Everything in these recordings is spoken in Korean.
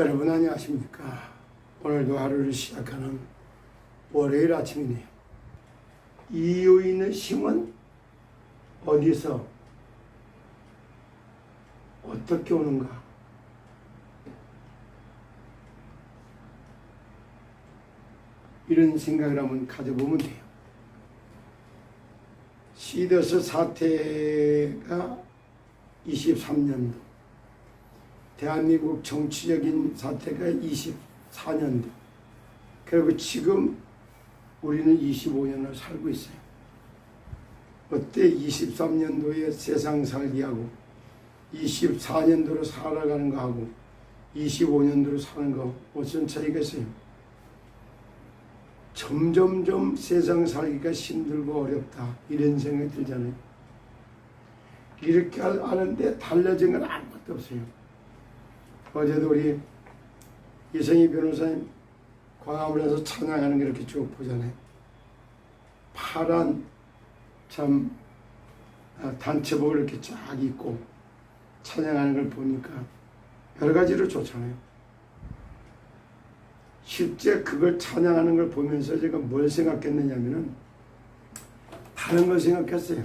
여러분 안녕하십니까? 오늘도 하루를 시작하는 월요일 아침이네요. 이유 있는 힘은 어디서 어떻게 오는가? 이런 생각을 한번 가져보면 돼요. 시더스 사태가 23년도, 대한민국 정치적인 사태가 24년도, 그리고 지금 우리는 25년을 살고 있어요. 어때 23년도에 세상 살기하고 24년도로 살아가는 거하고 25년도로 사는 거 무슨 차이가 있어요? 점점점 세상 살기가 힘들고 어렵다 이런 생각이 들잖아요. 이렇게 하는데 달라진 건 아무것도 없어요. 어제도 우리 이성희 변호사님 광화문에 서 찬양하는 게 이렇게 쭉 보잖아요. 파란 참 아, 단체복을 이렇게 쫙 입고 찬양하는 걸 보니까 여러 가지로 좋잖아요. 실제 그걸 찬양하는 걸 보면서 제가 뭘 생각했느냐면은 다른 걸 생각했어요.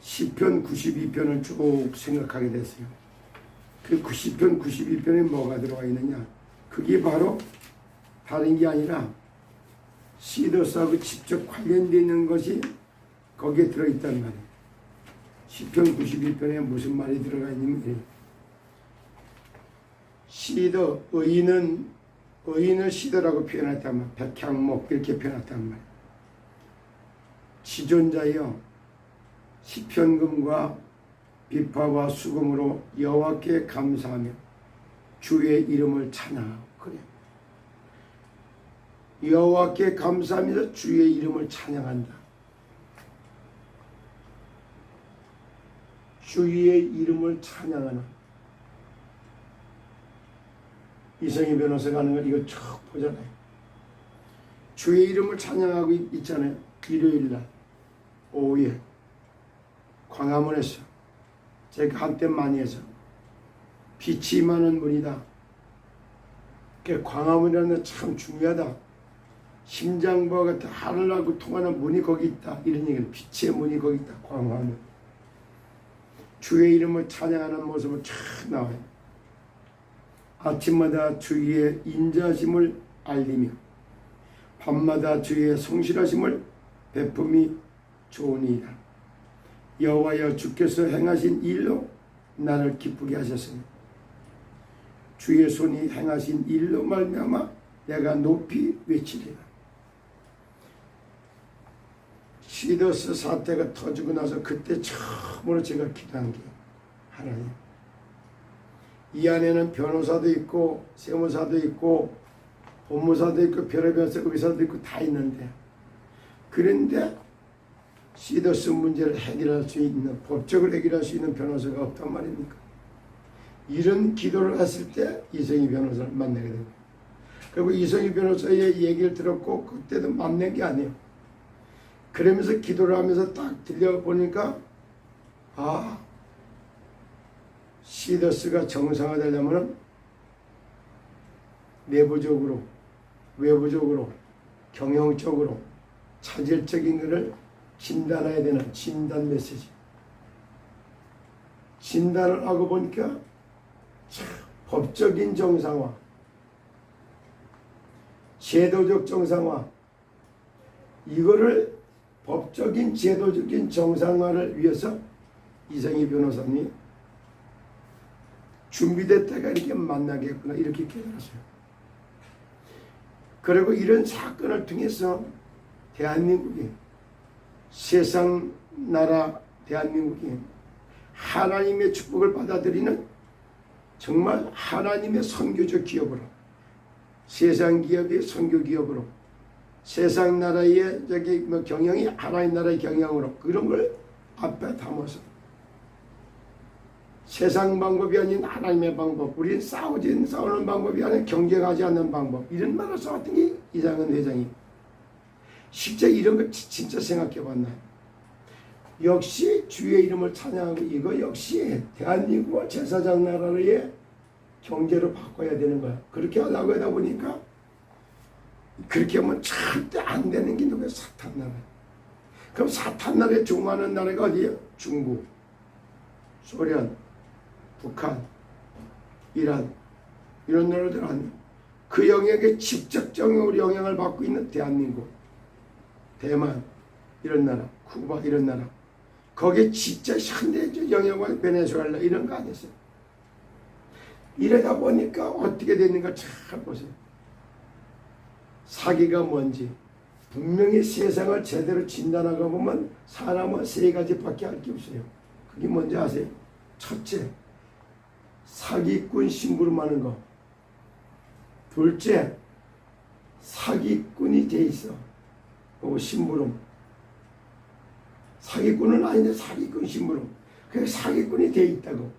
시편 92편을 쭉 생각하게 됐어요. 그 90편, 92편에 뭐가 들어가 있느냐? 그게 바로 다른 게 아니라 시더스하고 직접 관련되어 있는 것이 거기에 들어있단 말이에요. 시편 92편에 무슨 말이 들어가 있냐면 시더 의인은 의인을 시더라고 표현했단 말이에요. 백향목 이렇게 표현했단 말이에요. 지존자여 시편금과 비파와 수금으로 여호와께 감사하며 주의 이름을 찬양하고 그래. 여호와께 감사하면서 주의 이름을 찬양한다. 주의 이름을 찬양하는 이성희 변호사가 하는 걸 이거 쭉 보잖아요. 주의 이름을 찬양하고 있- 있잖아요. 일요일 날 오후에 광화문에서 제가 한때 많이 해서 빛이 임하는 문이다. 그 광화문이라는 건참 중요하다. 심장부와 같은 하늘하고 통하는 문이 거기 있다. 이런 얘기는 빛의 문이 거기 있다. 광화문. 주의 이름을 찬양하는 모습을 쫙 나와요. 아침마다 주의 인자심을 알리며 밤마다 주의 성실하심을 베품이 좋으니이다. 여호와여 주께서 행하신 일로 나를 기쁘게 하셨으니 주의 손이 행하신 일로 말미암아 내가 높이 외치리라. 시더스 사태가 터지고 나서 그때 처음으로 제가 기도한 게 하나님 이 안에는 변호사도 있고 세무사도 있고 법무사도 있고 별의별 의사도 있고 다 있는데 그런데 시더스 문제를 해결할 수 있는 법적으로 해결할 수 있는 변호사가 없단 말입니까? 이런 기도를 했을 때 이성희 변호사를 만나게 됩니다. 그리고 이성희 변호사의 얘기를 들었고 그때도 만난 게 아니에요. 그러면서 기도를 하면서 딱 들려보니까 아 시더스가 정상화되려면 내부적으로 외부적으로 경영적으로 차질적인 것을 진단해야 되는 진단 메시지 진단을 하고 보니까 참 법적인 정상화 제도적 정상화 이거를 법적인 제도적인 정상화를 위해서 이성희 변호사님이 준비됐다가 이렇게 만나겠구나 이렇게 깨달았어요. 그리고 이런 사건을 통해서 대한민국이 세상 나라 대한민국이 하나님의 축복을 받아들이는 정말 하나님의 선교적 기업으로 세상 기업이 선교 기업으로 세상 나라의 저기 뭐 경영이 하나님 나라의 경영으로 그런 걸 앞에 담아서 세상 방법이 아닌 하나님의 방법, 우리는 싸우지 싸우는 방법이 아닌 경쟁하지 않는 방법 이런 말을 써왔던 게 이장은 회장이 실제 이런 걸 지- 진짜 생각해 봤나요? 역시 주의 이름을 찬양하고 이거 역시 대한민국과 제사장 나라의 경제로 바꿔야 되는 거야. 그렇게 하려고 하다 보니까 그렇게 하면 절대 안 되는 게 누구야? 사탄 나라. 그럼 사탄 나라에 종하는 나라가 어디야? 중국, 소련, 북한, 이란 이런 나라들 아니야. 그 영역에 직접적으로 영향을 받고 있는 대한민국, 대만 이런 나라, 쿠바 이런 나라 거기에 진짜 현대적 영향을 베네수엘라 이런 거 아니었어요. 이러다 보니까 어떻게 됐는가 잘 보세요. 사기가 뭔지 분명히 세상을 제대로 진단하고 보면 사람은 세 가지밖에 알게 없어요. 그게 뭔지 아세요? 첫째, 사기꾼 심부름하는 거. 둘째, 사기꾼이 돼 있어. 그리고 심부름. 사기꾼은 아닌데 사기꾼 심부름. 그게 사기꾼이 돼 있다고.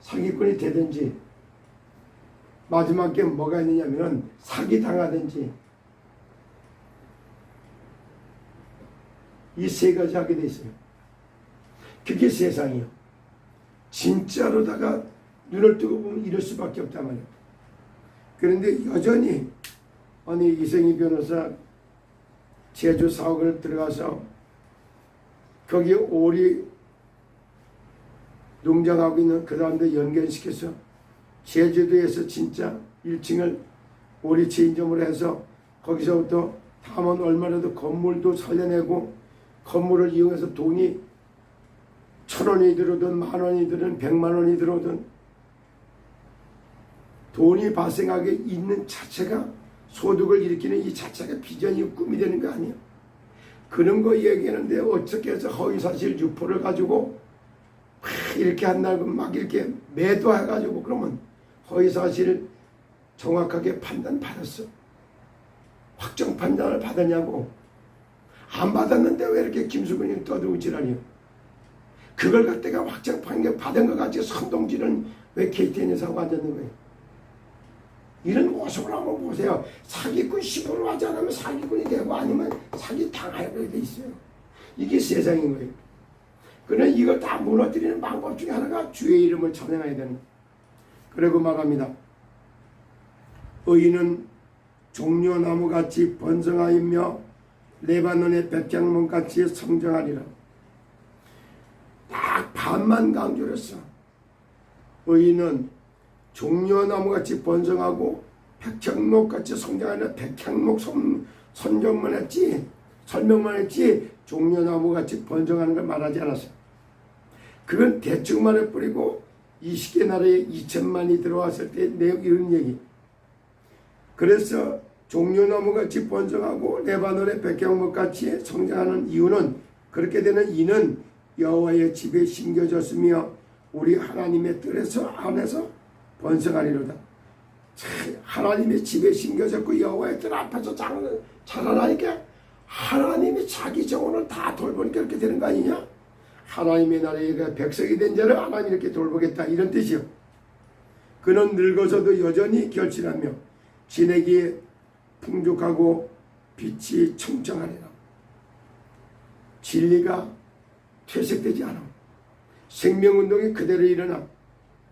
사기꾼이 되든지 마지막에 뭐가 있느냐면은 사기 당하든지 이 세 가지 하게 돼 있어요. 그게 세상이요. 진짜로다가 눈을 뜨고 보면 이럴 수밖에 없단 말이에요. 그런데 여전히 아니 이승희 변호사 제주 사옥을 들어가서 거기 오리 농장하고 있는 그 사람들 연결시켜서 제주도에서 진짜 1층을 오리 체인점으로 해서 거기서부터 다만 얼마라도 건물도 살려내고 건물을 이용해서 돈이 천 원이 들어오든 만 원이 들어오든 백만 원이 들어오든 돈이 발생하게 있는 자체가 소득을 일으키는 이 자체가 비전이 꿈이 되는 거 아니에요. 그런 거 얘기하는데 어떻게 해서 허위사실 유포를 가지고 막 이렇게 한다고 막 이렇게 매도해가지고 그러면 허위사실을 정확하게 판단 받았어. 확정 판단을 받았냐고. 안 받았는데 왜 이렇게 김수근이 떠들고 지랄이요. 그걸 갖다가 확정 판결 받은 것 같이 선동질은 왜 KTN에서 하고 앉았는 거예요. 이런 모습을 한번 보세요. 사기꾼 10으로 하지 않으면 사기꾼이 되고 아니면 사기 당하게 돼 있어요. 이게 세상인 거예요. 그래 이걸 다 무너뜨리는 방법 중에 하나가 주의 이름을 찬양해야 되는. 그리고 말합니다. 의인은 종려나무같이 번성하이며 레바논의 백향문같이 성장하리라. 딱 반만 강조를 했어. 의인은 종려나무같이 번성하고 백향목같이 성장하는 백향목 선, 선정만 했지 설명만 했지 종려나무같이 번성하는 걸 말하지 않았어. 그건 대충만 해버리고 이 시계 나라에 2천만이 들어왔을 때 내용 이런 얘기. 그래서 종려나무같이 번성하고 레바논의 백향목같이 성장하는 이유는 그렇게 되는 이는 여호와의 집에 심겨졌으며 우리 하나님의 뜰에서 안에서 번성하리로다. 하나님의 집에 심겨졌고 여호와의 뜰 앞에서 장, 자라나니까 하나님이 자기 정원을 다 돌보니까 그렇게 되는 거 아니냐? 하나님의 나라에 그 백성이 된 자를 하나님이 이렇게 돌보겠다 이런 뜻이요. 그는 늙어서도 여전히 결실하며 진액이 풍족하고 빛이 청정하리라. 진리가 퇴색되지 않아. 생명운동이 그대로 일어나.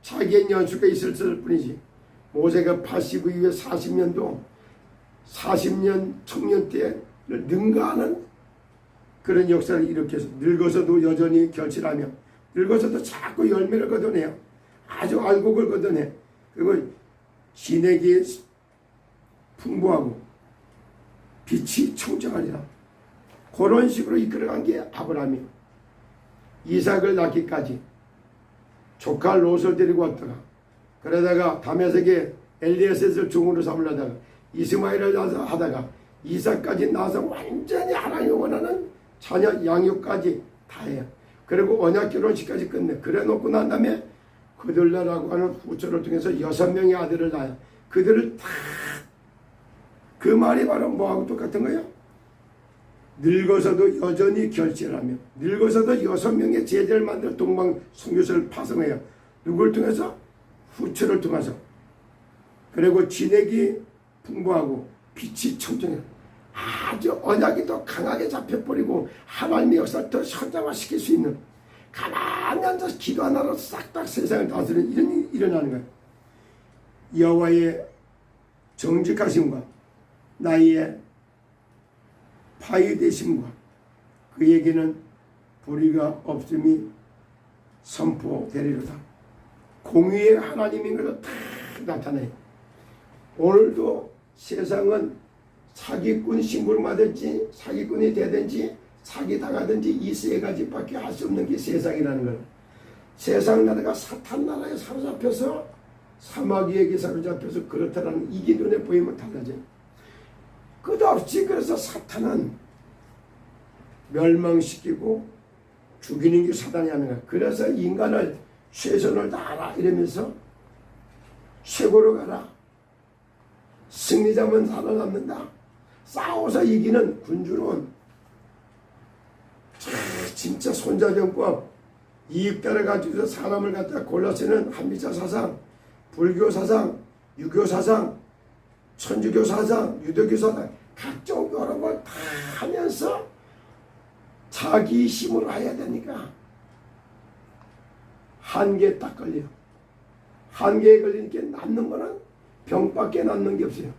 자기의 연수가 있을 뿐이지. 모세가 80 이후에 40년도 40년 청년 때를 능가하는 그런 역사를 일으켜서 늙어서도 여전히 결실하며 늙어서도 자꾸 열매를 거둬내요. 아주 알곡을 거둬내. 그리고 진액이 풍부하고 빛이 청정하리라. 그런 식으로 이끌어간 게 아브라함이요. 이삭을 낳기까지 조카 롯을 데리고 왔다가 그러다가 다메섹에 엘리에셋을 종으로 삼으려다가 이스마엘을 하다가 이삭까지 낳아서 완전히 하나님 원하는 자녀 양육까지 다 해요. 그리고 언약 결혼식까지 끝내. 그래 놓고 난 다음에 그들라라고 하는 후처를 통해서 여섯 명의 아들을 낳아요. 그들을 다 그 말이 바로 뭐하고 똑같은 거예요? 늙어서도 여전히 결실하며 늙어서도 여섯 명의 제자를 만들어 동방 선교사를 파송해요. 누굴 통해서? 후처를 통해서. 그리고 진액이 풍부하고 빛이 청정해요. 아주 언약이 더 강하게 잡혀버리고 하나님의 역사를 더 현장화시킬 수 있는 가만히 앉아서 기도 하나로 싹다 세상을 다스리는 이런 일이 일어나는 거예요. 여호와의 정직하심과 나의 파유되심과 그에게는 불의가 없음이 선포되리로다. 공의의 하나님인 것을 다 나타내요. 오늘도 세상은 사기꾼 신부름하든지 사기꾼이 되든지 사기 당하든지 이 세 가지밖에 할 수 없는 게 세상이라는 거예요. 세상 나라가 사탄 나라에 사로잡혀서 사마귀에게 사로잡혀서 그렇다라는 이게 눈에 보이면 달라져요. 끝없이 그래서 사탄은 멸망시키고 죽이는 게 사단이 하는 거야. 그래서 인간을 최선을 다하라 이러면서 최고로 가라. 승리자면 살아남는다. 싸워서 이기는 군주론. 참, 진짜 손자정법 이익따를 가지고 사람을 갖다 골라서는 한미자 사상, 불교 사상, 유교 사상, 천주교 사상, 유대교 사상 각종 여러 걸 다 하면서 자기 힘으로 해야 되니까 한계에 딱 걸려. 한계에 걸리니까 남는 거는 병밖에 남는 게 없어요.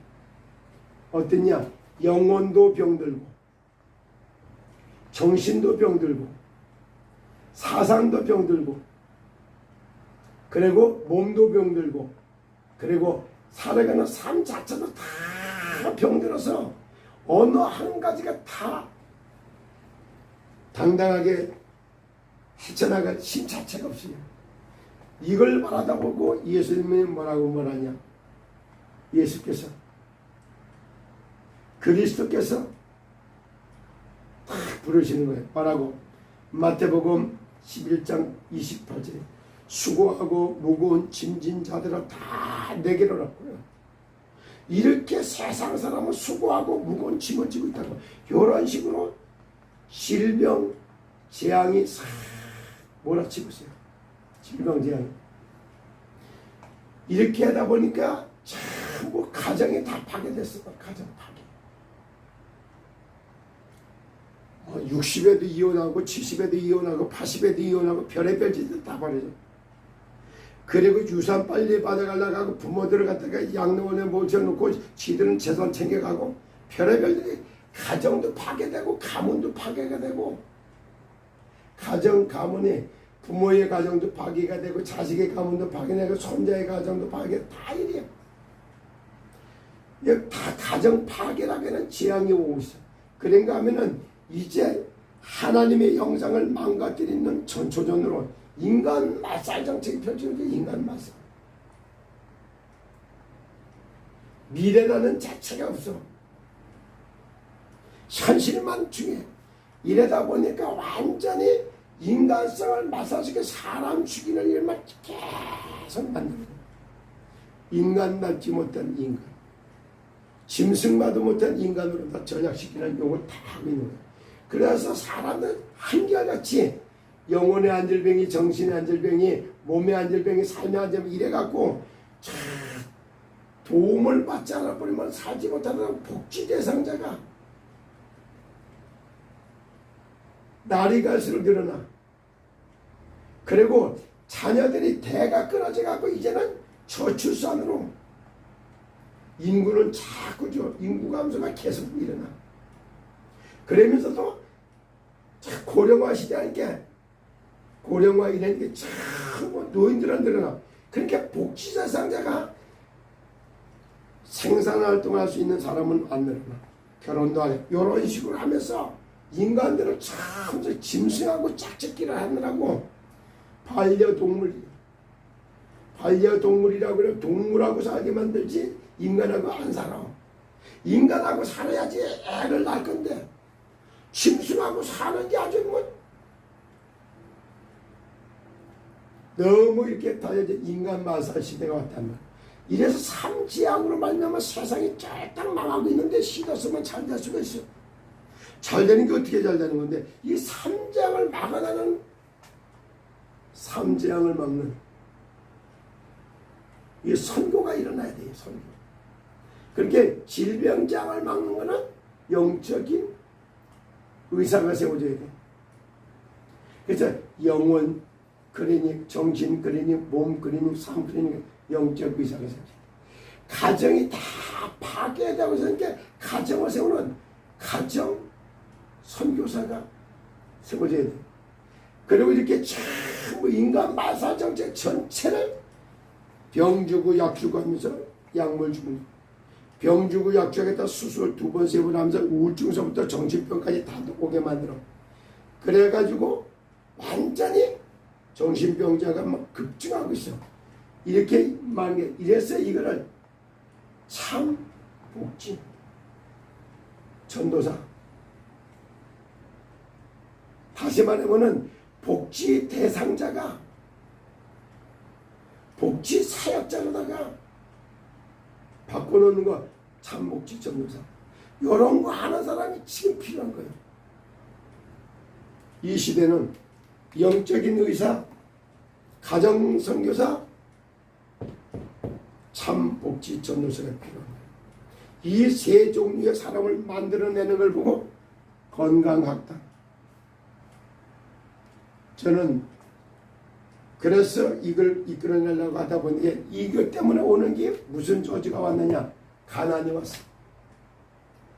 어떠냐? 영혼도 병들고, 정신도 병들고, 사상도 병들고, 그리고 몸도 병들고, 그리고 살아가는 삶 자체도 다 병들어서 어느 한 가지가 다 당당하게 헤쳐나갈 힘 자체가 없어요. 이걸 말하다 보고 예수님이 뭐라고 말하냐? 예수께서 그리스도께서 딱 부르시는 거예요. 뭐라고? 마태복음 11장 28절에 수고하고 무거운 짐진 자들아 다 내게로 왔고요. 이렇게 세상 사람은 수고하고 무거운 짐을 지고 있다고 이런 식으로 질병 재앙이 싹 몰아치고 있어요. 질병 재앙이 이렇게 하다 보니까 전부 가정이 다 파괴됐어. 가정 파괴. 어, 60에도 이혼하고 70에도 이혼하고 80에도 이혼하고 별의별 짓을 다 버려져. 그리고 유산 빨리 받아가려고 하고 부모들을 갖다가 양로원에 모셔놓고 지들은 재산 챙겨가고 별의별들이 가정도 파괴되고 가문도 파괴가 되고 가정 가문이 부모의 가정도 파괴가 되고 자식의 가문도 파괴되고 손자의 가정도 파괴 다. 이거 다 가정 파괴라고는 재앙이 오고 있어. 그런가 하면은 이제 하나님의 영상을 망가뜨리는 전초전으로 인간 마살 정책이 펼쳐져 인간 마살. 미래라는 자체가 없어. 현실만 중요해. 이러다 보니까 완전히 인간성을 마사지게 사람 죽이는 일만 계속 거야. 인간 닮지 못한 인간. 짐승마도 못한 인간으로 다 전약시키는 용을 다 하고 있는 거야. 그래서 사람은 한결같이 영혼의 안질병이, 정신의 안질병이, 몸의 안질병이, 삶의 안질병이 이래갖고 참 도움을 받지 않아 버리면 살지 못하는 복지 대상자가 날이 갈수록 늘어나. 그리고 자녀들이 대가 끊어져 갖고 이제는 저출산으로 인구는 자꾸 저 인구 감소가 계속 일어나. 그러면서도 자, 고령화 시대니까 고령화 이라는 게참 노인들은 늘어나. 그러니까 복지대상자가 생산 활동할 수 있는 사람은 안 늘어나. 결혼도 안 해. 이런 식으로 하면서 인간들을 참 짐승하고 짝짓기를 하느라고 반려동물 반려동물이라고 그래 동물하고 살게 만들지 인간하고 안 살아 인간하고 살아야지 애를 낳을 건데 짐승하고 사는 게 아주 뭐 너무 이렇게 다 이제 인간 마살 시대가 왔단 말이야 이래서 삼지향으로 말미암아 세상이 쫄딱 망하고 있는데 시도쓰면 잘 될 수가 있어. 잘 되는 게 어떻게 잘 되는 건데 이 삼재앙을 막아나는 삼재앙을 막는 이 선고가 일어나야 돼요 선고 그렇게 질병장을 막는 거는 영적인 의사가 세워져야 돼. 그래서 영혼 그러니 정신 그러니 몸 그러니 삶 그러니 영적 의사가 세워져 가정이 다 파괴되고 있으니까 가정을 세우는 가정 선교사가 세워져야 돼. 그리고 이렇게 전부 인간 마사 정책 전체를 병 주고 약 주고 하면서 약물 주고 병 주고 약 주겠다 수술 두 번 세 번 하면서 우울증서부터 정신병까지 다 오게 만들어. 그래가지고 완전히 정신병자가 막 급증하고 있어. 이렇게 말해 이래서 이거를 참 복지 전도사 다시 말하면은 복지 대상자가 복지 사역자로다가 바꿔놓는 거 참 복지 전도사 이런 거 하는 사람이 지금 필요한 거예요. 이 시대는 영적인 의사, 가정 선교사, 참 복지 전도사가 필요한 거예요. 이세 종류의 사람을 만들어내는 걸 보고 건강학당. 저는 그래서 이걸 이끌어내려고 하다 보니 이것 때문에 오는 게 무슨 조지가 왔느냐? 가난이 왔어.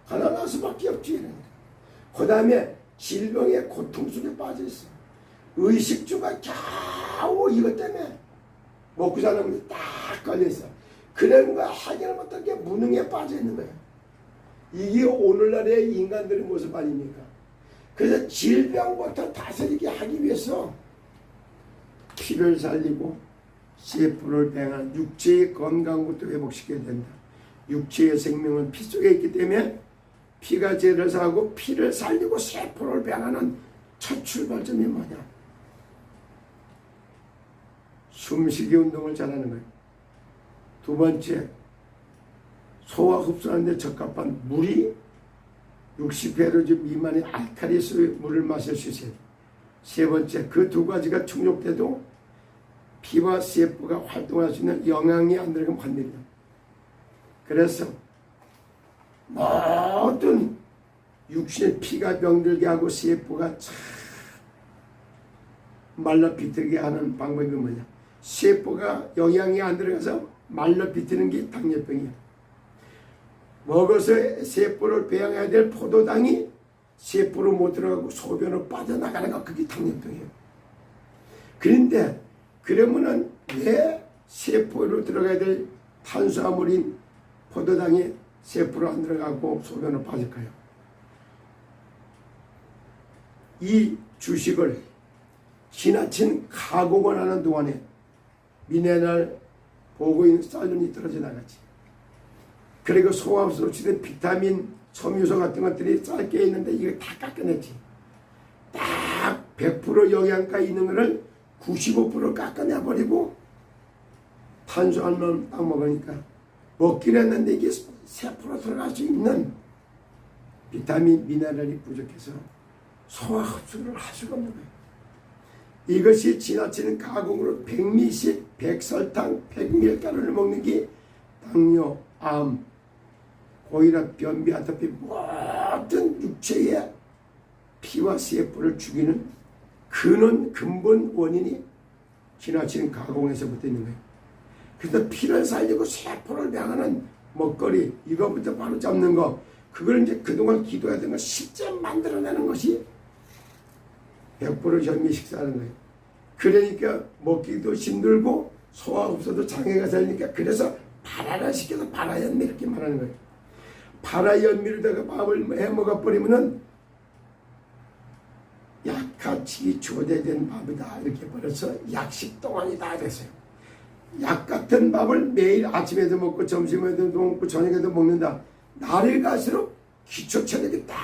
가난 할 수밖에 없지. 그 다음에 질병의 고통 속에 빠져 있어. 의식주가 겨우 이것 때문에 먹고 사는 게딱 걸려 있어. 그런 거 해결 못한 게 무능에 빠져 있는 거야. 이게 오늘날의 인간들의 모습 아닙니까? 그래서 질병부터 다스리게 하기 위해서 피를 살리고 세포를 배양한 육체의 건강부터 회복시켜야 된다. 육체의 생명은 피 속에 있기 때문에 피가 죄를 사고 피를 살리고 세포를 배양하는 첫 출발점이 뭐냐? 숨쉬기 운동을 잘하는 거예요. 두 번째, 소화 흡수하는데 적합한 물이 60배로 미만의 알칼리수 물을 마실 수 있어요. 세 번째, 그 두 가지가 충족돼도 피와 세포가 활동할 수 있는 영양이 안 들어가면 안 됩니다. 그래서 모든 육신의 피가 병들게 하고 세포가 참 말라 비틀게 하는 방법이 뭐냐? 세포가 영양이 안 들어가서 말라 비트는 게 당뇨병이야. 먹어서 세포를 배양해야 될 포도당이 세포로 못 들어가고 소변으로 빠져나가는 거 그게 당뇨병이에요. 그런데 그러면은 왜 세포로 들어가야 될 탄수화물인 포도당이 세포로 안 들어가고 소변으로 빠질까요? 이 주식을 지나친 가공을 하는 동안에 미네랄 보고인 쌀lun이 떨어져 나가지. 그리고 소화흡수로 치는 비타민, 섬유소 같은 것들이 짧게 있는데 이거 다 깎아냈지. 딱 100% 영양가 있는 거를 95% 깎아내버리고 탄수화물만 딱 먹으니까 먹긴 했는데 이게 세포로 들어갈 수 있는 비타민, 미네랄이 부족해서 소화 흡수를 할 수가 없는 거예요. 이것이 지나치는 가공으로 백미식, 백설탕, 백밀가루를 먹는 게 당뇨, 암, 고혈압, 변비, 아토피 모든 육체의 피와 세포를 죽이는 근원, 근본 원인이 지나치는 가공에서부터 있는 거예요. 그래서 피를 살리고 세포를 향하는 먹거리 이거부터 바로 잡는 거 그걸 이제 그동안 기도하던 걸 실제 만들어내는 것이 100% 현미 식사하는 거예요. 그러니까 먹기도 힘들고 소화 없어도 장애가 생기니까 그래서 발화를 시켜서 발화연미 이렇게 말하는 거예요. 발화연미로다가 밥을 해 먹어 버리면은 약같이 조대된 밥이다 이렇게 버려서 약식 동안이다 그랬어요. 약 같은 밥을 매일 아침에도 먹고 점심에도 먹고 저녁에도 먹는다. 날을 갈수록 기초 체력이 딱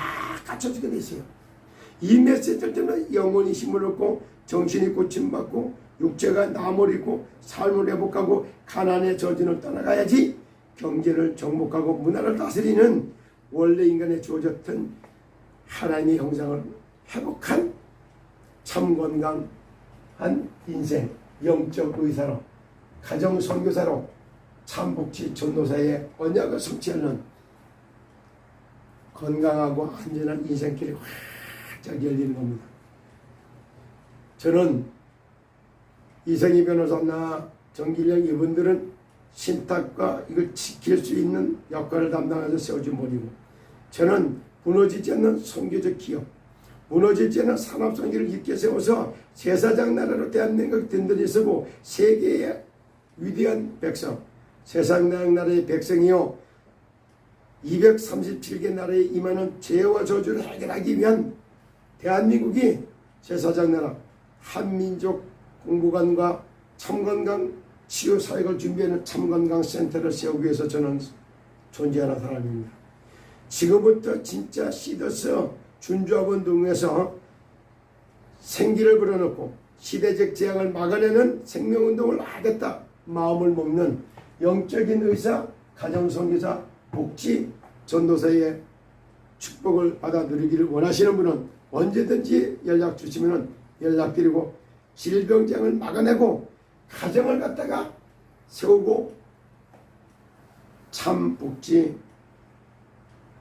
갖춰지게 돼 있어요. 이 메시지를 때문에 영혼이 힘을 얻고 정신이 고침받고 육체가 나무리고 삶을 회복하고 가난의 저진을 떠나가야지 경제를 정복하고 문화를 다스리는 원래 인간의 주어졌던 하나님의 형상을 회복한 참 건강한 인생 영적 의사로 가정 선교사로 참복지 전도사의 언약을 성취하는 건강하고 안전한 인생길이 활짝 열리는 겁니다. 저는 이성희 변호사나 정길영 이분들은 신탁과 이걸 지킬 수 있는 역할을 담당해서 세워준 머리고 저는 무너지지 않는 선교적 기업 무너지지 않는 산업선교를 깊게 세워서 제사장 나라로 대한민국 든든히 서고 세계의 위대한 백성 세상 나라의 백성이요 237개 나라에 임하는 죄와 저주를 해결하기 위한 대한민국이 제사장 나라 한민족 공부관과 참건강 치유 사역을 준비하는 참건강 센터를 세우기 위해서 저는 존재하는 사람입니다. 지금부터 진짜 시더스 준주학원 동에서 생기를 불어넣고 시대적 재앙을 막아내는 생명운동을 하겠다 마음을 먹는 영적인 의사, 가정선교사, 복지, 전도사의 축복을 받아 누리기를 원하시는 분은 언제든지 연락 주시면 연락드리고 질병장을 막아내고 가정을 갖다가 세우고 참 복지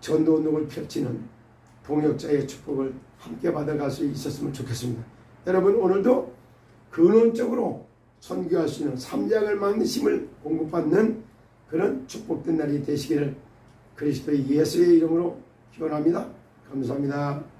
전도운동을 펼치는 동역자의 축복을 함께 받아갈 수 있었으면 좋겠습니다. 여러분 오늘도 근원적으로 선교할 수 있는 삼장을 막는 힘을 공급받는 그런 축복된 날이 되시기를 그리스도의 예수의 이름으로 기원합니다. 감사합니다.